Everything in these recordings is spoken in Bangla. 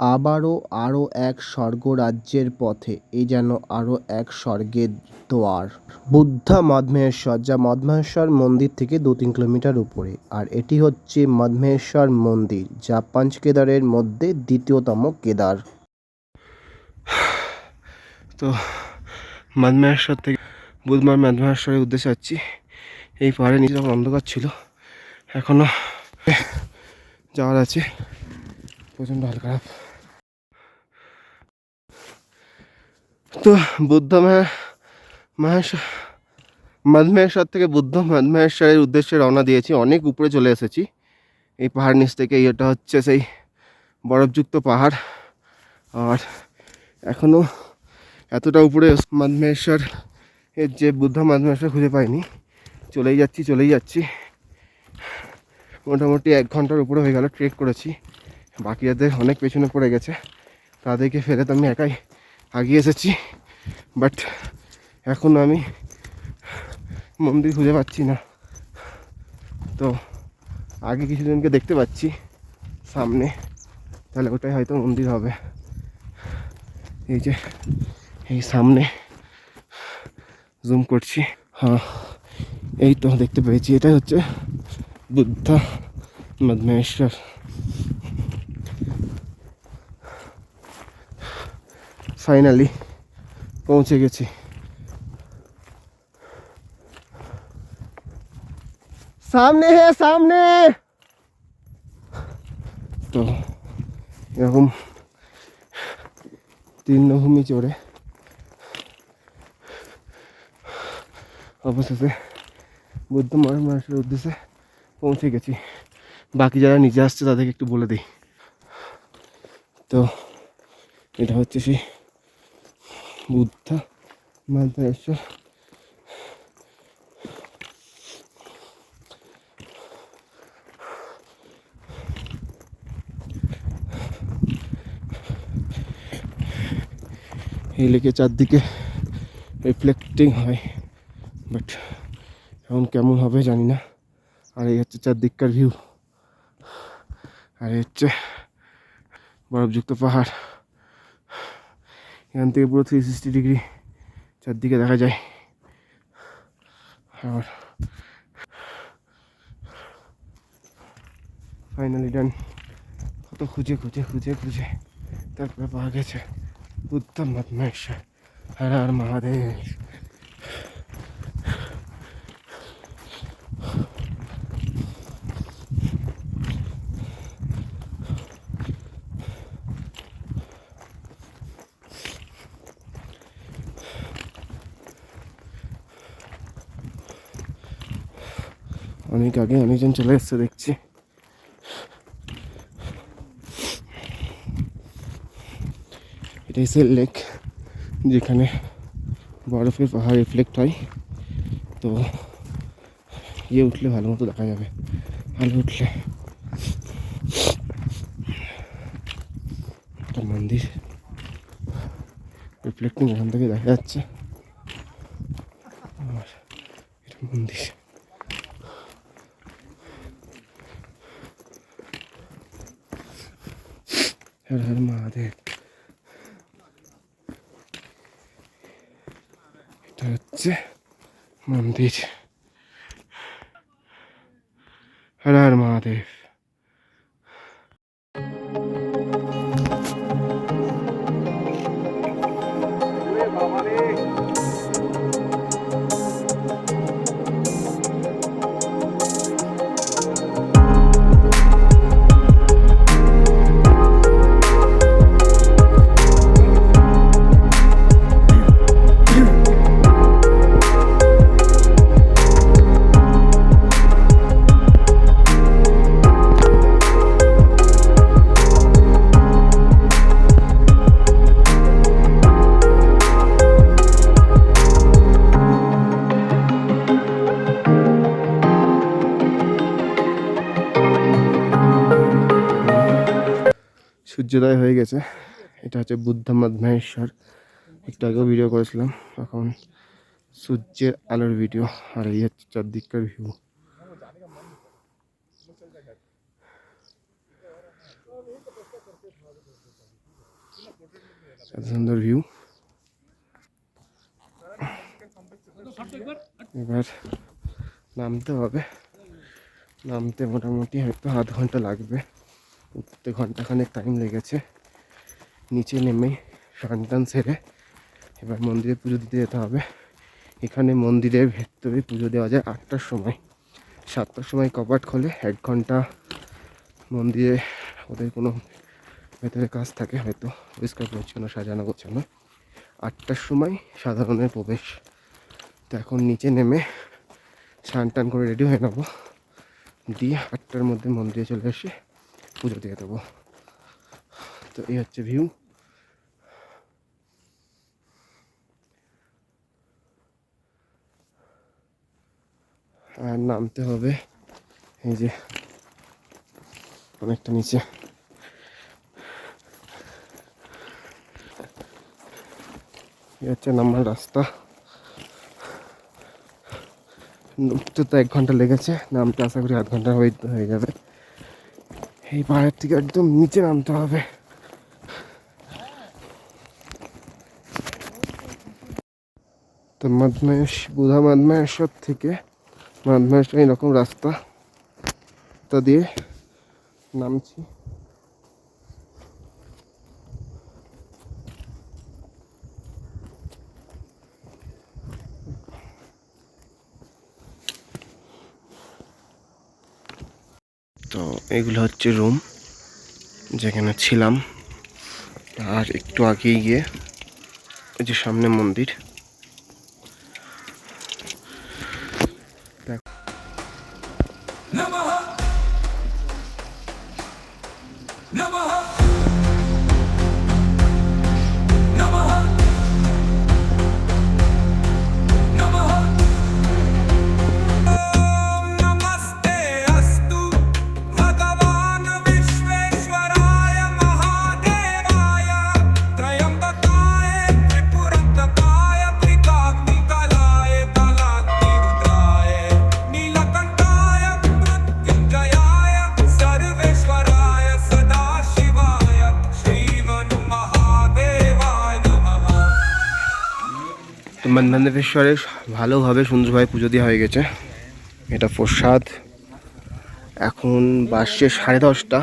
আবারও আরও এক স্বর্গরাজ্যের পথে, এ যেন আরও এক স্বর্গের দুয়ার বুদ্ধা মদমহেশ্বর যা মদমহেশ্বর মন্দির থেকে দু তিন কিলোমিটার উপরে, আর এটি হচ্ছে মদমহেশ্বর মন্দির, যা পাঞ্চ কেদারের মধ্যে দ্বিতীয়তম কেদার। তো মাদমেশ্বর থেকে বুধবার মাদমেশ্বরের উদ্দেশ্যে যাচ্ছি। এই পাহাড়ে নিচে অন্ধকার ছিল, এখনও যাওয়ার আছে। প্রচণ্ড হাল খারাপ তো বুদ্ধ মহা- মহেশ্বর মাদমেশ্বর থেকে বুদ্ধ মাদমেশ্বরের উদ্দেশ্যে রওনা দিয়েছি। অনেক উপরে চলে এসেছি। এই পাহাড় নিচ থেকে এটা হচ্ছে সেই বরফযুক্ত পাহাড়। আর এখনও এতটা উপরে মাদমেশ্বর এর যে বুদ্ধ মাদমেশ্বর খুঁজে পাইনি। চলেই যাচ্ছি চলেই যাচ্ছি। মোটামুটি এক ঘণ্টার উপরে হয়ে গেল ট্রেক করেছি। বাকিদের অনেক পেছনে পড়ে গেছে। তাদেরকে ফেলে তো আমি একাই আগিয়ে এসেছি বাট এখন আমি মন্দির খুঁজে পাচ্ছি না। তো আগে কিছুজনকে দেখতে পাচ্ছি সামনে, তাহলে ওটাই হয়তো মন্দির হবে। এই যে, এই সামনে জুম করছি। হ্যাঁ এই তো দেখতে পেয়েছি, এটাই হচ্ছে বুদ্ধ মদমেশ্বর ফাইনালি পৌঁছে গেছি। সামনে হে, সামনে! তো এরকম তৃণভূমি চড়ে। অবশেষে বুদ্ধ মানুষের উদ্দেশ্যে পৌঁছে গেছি। বাকি যারা নিচে আসছে তাদেরকে একটু বলে দিই। তো এটা হচ্ছে সেই বুদ্ধ মাধ্যমেশ্বর এই লেকে চারদিকে রিফ্লেক্টিং হয় বাট এখন কেমন হবে জানি না আর এই হচ্ছে চারদিককার ভিউ আর এই হচ্ছে বরফযুক্ত পাহাড় এখান থেকে পুরো থ্রি সিক্সটি ডিগ্রি চারদিকে দেখা যায়। আর ফাইনালি ডান কত খুঁজে খুঁজে খুঁজে খুঁজে তারপরে পাওয়া গেছে উত্তম হর হর মহাদেব। অনেক আগে অনেকজন চলে এসছে, দেখছি। এটাই সে লেক যেখানে বরফের পাহাড় রিফ্লেক্ট হয়। তো ইয়ে উঠলে ভালো মতো দেখা যাবে, ভালো উঠলে। একটা মন্দির রিফ্লেক্টিং ওখান থেকে দেখা যাচ্ছে। আর এটা মন্দির। হর হর মহাদেব এটা হচ্ছে মন্দির হর হর মহাদেব সূর্যোদয় হয়ে গেছে। এটা হচ্ছে বুদ্ধ মহেশ্বর একটু আগেও ভিডিও করেছিলাম। এখন সূর্যের আলোর ভিডিও আর এই হচ্ছে চারদিককার ভিউ সুন্দর ভিউ এবার নামতে হবে। নামতে মোটামুটি হয়তো আধ ঘণ্টা লাগবে। উঠতে ঘন্টাখানেক টাইম লেগেছে। নিচে নেমেই স্নান টান সেরে এবার মন্দিরে পুজো দিতে যেতে হবে। এখানে মন্দিরের ভেতরে পুজো দেওয়া যায় আটটার সময়। সাতটার সময় কপাট খোলে, এক ঘণ্টা মন্দিরে ওদের কোনো ভেতরে কাজ থাকে, হয়তো পরিষ্কার পরিচ্ছন্ন, সাজানো গোছানো। আটটার সময় সাধারণের প্রবেশ। তো এখন নিচে নেমে স্নান টান করে রেডি হয়ে নেব। দিয়ে আটটার মধ্যে মন্দিরে চলে এসে পুজো দিয়ে দেবো তো এই হচ্ছে ভিউ আর নামতে হবে এই যে অনেকটা নিচে। হচ্ছে নামার রাস্তা। তো এক ঘণ্টা লেগেছে, নামতে আশা করি আধ ঘণ্টা হয়ে যাবে। এই পাহাড়ের থেকে একদম নিচে নামতে হবে। তো মাদমেশ বুধা মাদমায়েশ্বর থেকে। মাদমায়েশ্বর এইরকম রাস্তা। তা দিয়ে নামছি। এগুলো হচ্ছে রুম যেখানে ছিলাম। আর একটু আগে গিয়ে ওই যে সামনে মন্দির। দেখো তো মন্দানেশ্বরে ভালোভাবে সুন্দরভাবে পুজো দেওয়া হয়ে গেছে। এটা প্রসাদ। এখন বাসছে সাড়ে দশটা।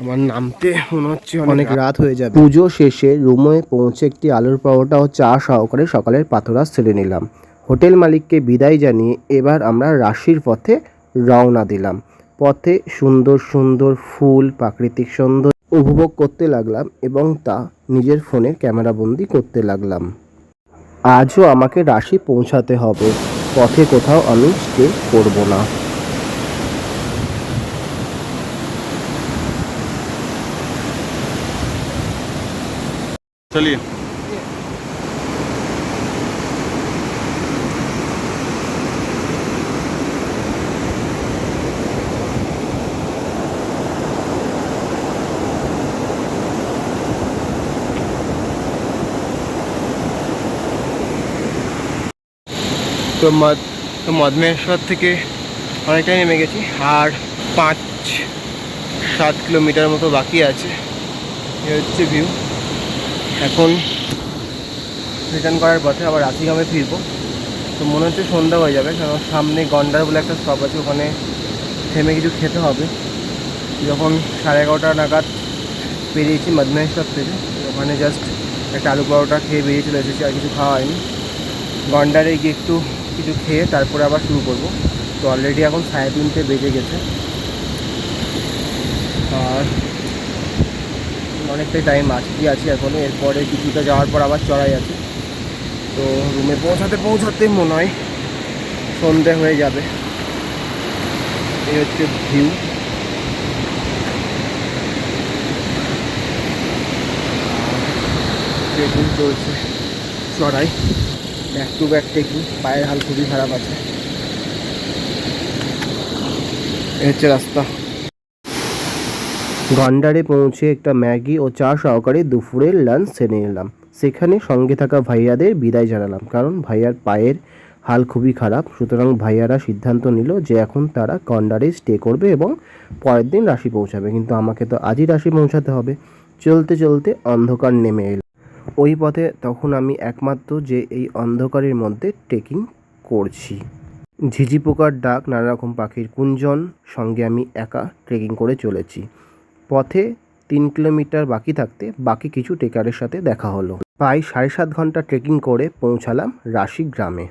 আমার নামতে মনে হচ্ছে অনেক অনেক রাত হয়ে যাবে। পুজো শেষে রুমে পৌঁছে একটি আলুর পরোটা ও চা সহকারে সকালের পাথরাস ছেড়ে নিলাম। হোটেল মালিককে বিদায় জানিয়ে এবার আমরা রাশির পথে রওনা দিলাম। পথে সুন্দর সুন্দর ফুল প্রাকৃতিক সৌন্দর্য উপভোগ করতে লাগলাম এবং তা নিজের ফোনে ক্যামেরাবন্দি করতে লাগলাম। আজও আমাকে রাশি পৌঁছাতে হবে, পথে কোথাও আমি স্টে করব না। চলিয়ে। তো মদ, তো মদমেশ্বর থেকে অনেকটাই নেমে গেছি। আর পাঁচ, সাত কিলোমিটার মতো বাকি আছে। এ হচ্ছে ভিউ এখন রিটার্ন করার পথে আবার রাতিগামে ফিরবো। তো মনে হচ্ছে সন্ধ্যা হয়ে যাবে, কারণ সামনে গন্ডার বলে একটা স্টপ আছে, ওখানে থেমে কিছু খেতে হবে। যখন সাড়ে এগারোটা নাগাদ বেরিয়েছি মদমেশ্বর থেকে, ওখানে জাস্ট একটা আলু পরোটা খেয়ে বেরিয়ে চলে এসেছি, আর কিছু খাওয়া হয়নি। গন্ডারে গিয়ে একটু কিছু খেয়ে তারপরে আবার শুরু করব। তো অলরেডি এখন সাড়ে তিনটে বেজে গেছে। আর অনেকটাই টাইম বাকি আছে এখনও এরপরে কিছুটা যাওয়ার পর আবার চড়াই আছে। তো রুমে পৌঁছাতে পৌঁছাতে মনে হয় সন্ধে হয়ে যাবে। এই হচ্ছে ভিউ চলছে চড়াই। ব্যাক টু ব্যাক ট্রেকিং পায়ের হাল খুবই খারাপ আছে। হচ্ছে রাস্তা। গন্ডারে পৌঁছে একটা ম্যাগি ও চা সহকারে দুপুরের লাঞ্চ সেরে নিলাম। সেখানে সঙ্গে থাকা ভাইয়াদের বিদায় জানালাম, কারণ ভাইয়ার পায়ের হাল খুবই খারাপ। সুতরাং ভাইয়ারা সিদ্ধান্ত নিল যে এখন তারা কন্ডারে স্টে করবে এবং পরের দিন রাশি পৌঁছাবে। কিন্তু আমাকে তো আজই রাশি পৌঁছাতে হবে। চলতে চলতে অন্ধকার নেমে এলো। ওই পথে তখন আমি একমাত্র যে এই অন্ধকারের মধ্যে ট্রেকিং করছি। ঝিঝি পোকার ডাক নানা রকম পাখির কুঞ্জন সঙ্গে আমি একা ট্রেকিং করে চলেছি। পথে তিন কিলোমিটার বাকি থাকতে বাকি কিছু ট্রেকারের সাথে দেখা হলো। প্রায় সাড়ে সাত ঘণ্টা ট্রেকিং করে পৌঁছালাম রাশি গ্রামে।